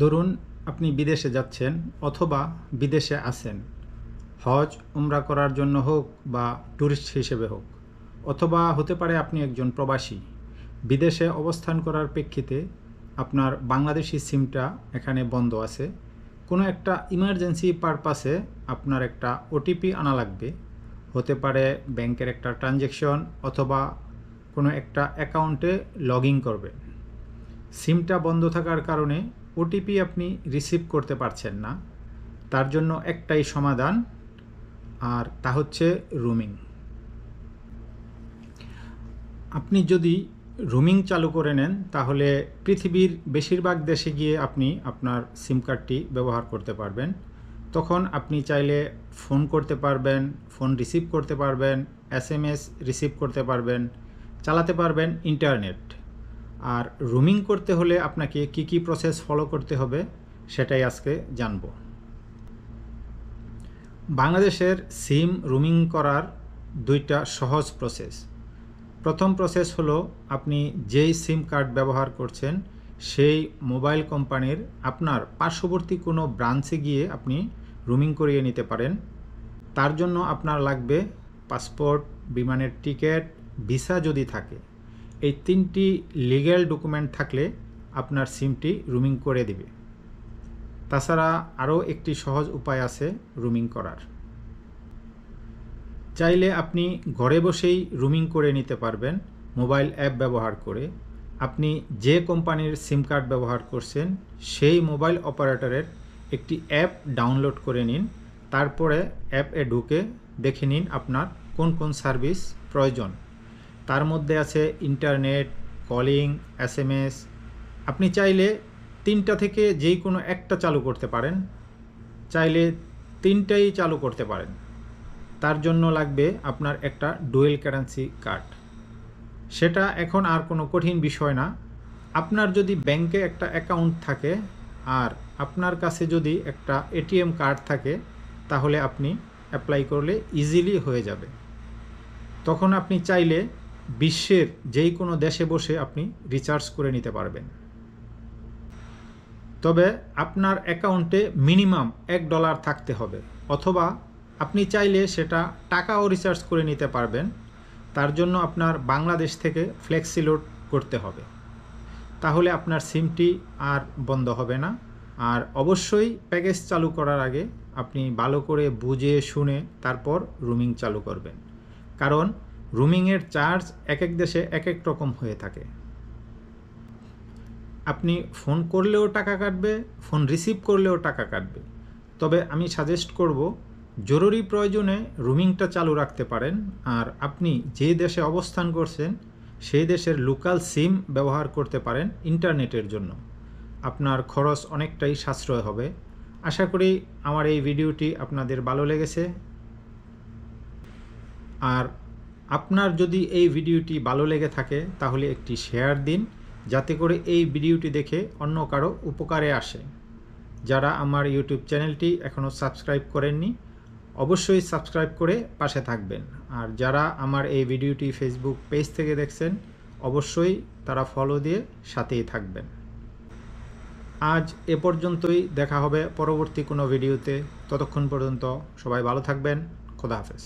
ধরুন আপনি বিদেশে যাচ্ছেন অথবা বিদেশে আছেন। হজ, উমরা করার জন্য হোক বা ট্যুরিস্ট হিসেবে হোক, অথবা হতে পারে আপনি একজন প্রবাসী। বিদেশে অবস্থান করার প্রেক্ষিতে আপনার বাংলাদেশি সিমটা এখানে বন্ধ আছে। কোনো একটা ইমার্জেন্সি পারপাসে আপনার একটা ওটিপি আনা লাগবে। হতে পারে ব্যাংকের একটা ট্রানজ্যাকশন অথবা কোনো একটা অ্যাকাউন্টে লগ ইন সিমটা বন্ধ থাকার কারণে ওটিপি আপনি রিসিভ করতে পারছেন না। তার জন্য একটাই সমাধান, আর তা হচ্ছে রুমিং আপনি যদি রুমিং চালু করে নেন, তাহলে পৃথিবীর বেশিরভাগ দেশে গিয়ে আপনি আপনার সিম কার্ডটি ব্যবহার করতে পারবেন। তখন আপনি চাইলে ফোন করতে পারবেন ফোন রিসিভ করতে পারবেন এস রিসিভ করতে পারবেন, চালাতে পারবেন ইন্টারনেট আর রুমিং করতে হলে আপনাকে কি কি প্রসেস ফলো করতে হবে সেটাই আজকে জানব। বাংলাদেশের সিম রুমিং করার দুইটা সহজ প্রসেস প্রথম প্রসেস হলো আপনি যেই সিম কার্ড ব্যবহার করছেন, সেই মোবাইল কোম্পানির আপনার পার্শ্ববর্তী কোনো ব্রাঞ্চে গিয়ে আপনি রুমিং করিয়ে নিতে পারেন। তার জন্য আপনার লাগবে পাসপোর্ট বিমানের টিকিট ভিসা যদি থাকে। এই তিনটি লিগ্যাল ডকুমেন্ট থাকলে আপনার সিমটি রুমিং করে দিবে। তাছাড়া আরও একটি সহজ উপায় আছে রুমিং করার। চাইলে আপনি ঘরে বসেই রুমিং করে নিতে পারবেন মোবাইল অ্যাপ ব্যবহার করে। আপনি যে কোম্পানির সিম কার্ড ব্যবহার করছেন, সেই মোবাইল অপারেটরের একটি অ্যাপ ডাউনলোড করে নিন। তারপরে অ্যাপে ঢুকে দেখে নিন আপনার কোন কোন সার্ভিস প্রয়োজন। তার মধ্যে আছে ইন্টারনেট, কলিং এস আপনি চাইলে তিনটা থেকে যেই কোনো একটা চালু করতে পারেন। চাইলে তিনটাই চালু করতে পারেন। তার জন্য লাগবে আপনার একটা ডুয়েল কারেন্সি কার্ড। সেটা এখন আর কোনো কঠিন বিষয় না। আপনার যদি ব্যাংকে একটা অ্যাকাউন্ট থাকে আর আপনার কাছে যদি একটা এটিএম কার্ড থাকে, তাহলে আপনি অ্যাপ্লাই করলে ইজিলি হয়ে যাবে। তখন আপনি চাইলে বিশ্বের যেই কোনো দেশে বসে আপনি রিচার্জ করে নিতে পারবেন। তবে আপনার অ্যাকাউন্টে মিনিমাম এক ডলার থাকতে হবে, অথবা আপনি চাইলে সেটা টাকাও রিচার্জ করে নিতে পারবেন, তার জন্য আপনার বাংলাদেশ থেকে ফ্লেক্সিলোড করতে হবে। তাহলে আপনার সিমটি আর বন্ধ হবে না, আর অবশ্যই প্যাকেজ চালু করার আগে আপনি ভালো করে বুঝে, শুনে তারপর রুমিং চালু করবেন। কারণ রুমিংয়ের চার্জ এক এক দেশে এক এক রকম হয়ে থাকে। আপনি ফোন করলেও টাকা কাটবে, ফোন রিসিভ করলেও টাকা কাটবে। তবে আমি সাজেস্ট করব, জরুরি প্রয়োজনে রুমিংটা চালু রাখতে পারেন, আর আপনি যে দেশে অবস্থান করছেন, সেই দেশের লোকাল সিম ব্যবহার করতে পারেন ইন্টারনেটের জন্য। আপনার খরচ অনেকটাই সাশ্রয় হবে। আশা করি আমার এই ভিডিওটি আপনাদের ভালো লেগেছে। আর আপনার যদি এই ভিডিওটি ভালো লেগে থাকে, তাহলে একটি শেয়ার দিন, যাতে করে এই ভিডিওটি দেখে অন্য কারও উপকারে আসে। যারা আমার ইউটিউব চ্যানেলটি এখনও সাবস্ক্রাইব করেননি, অবশ্যই সাবস্ক্রাইব করে পাশে থাকবেন। আর যারা আমার এই ভিডিওটি ফেসবুক পেজ থেকে দেখছেন, অবশ্যই তারা ফলো দিয়ে সাথেই থাকবেন। আজ এ পর্যন্তই, দেখা হবে পরবর্তী কোনো ভিডিওতে। ততক্ষণ পর্যন্ত সবাই ভালো থাকবেন। খোদা হাফেজ।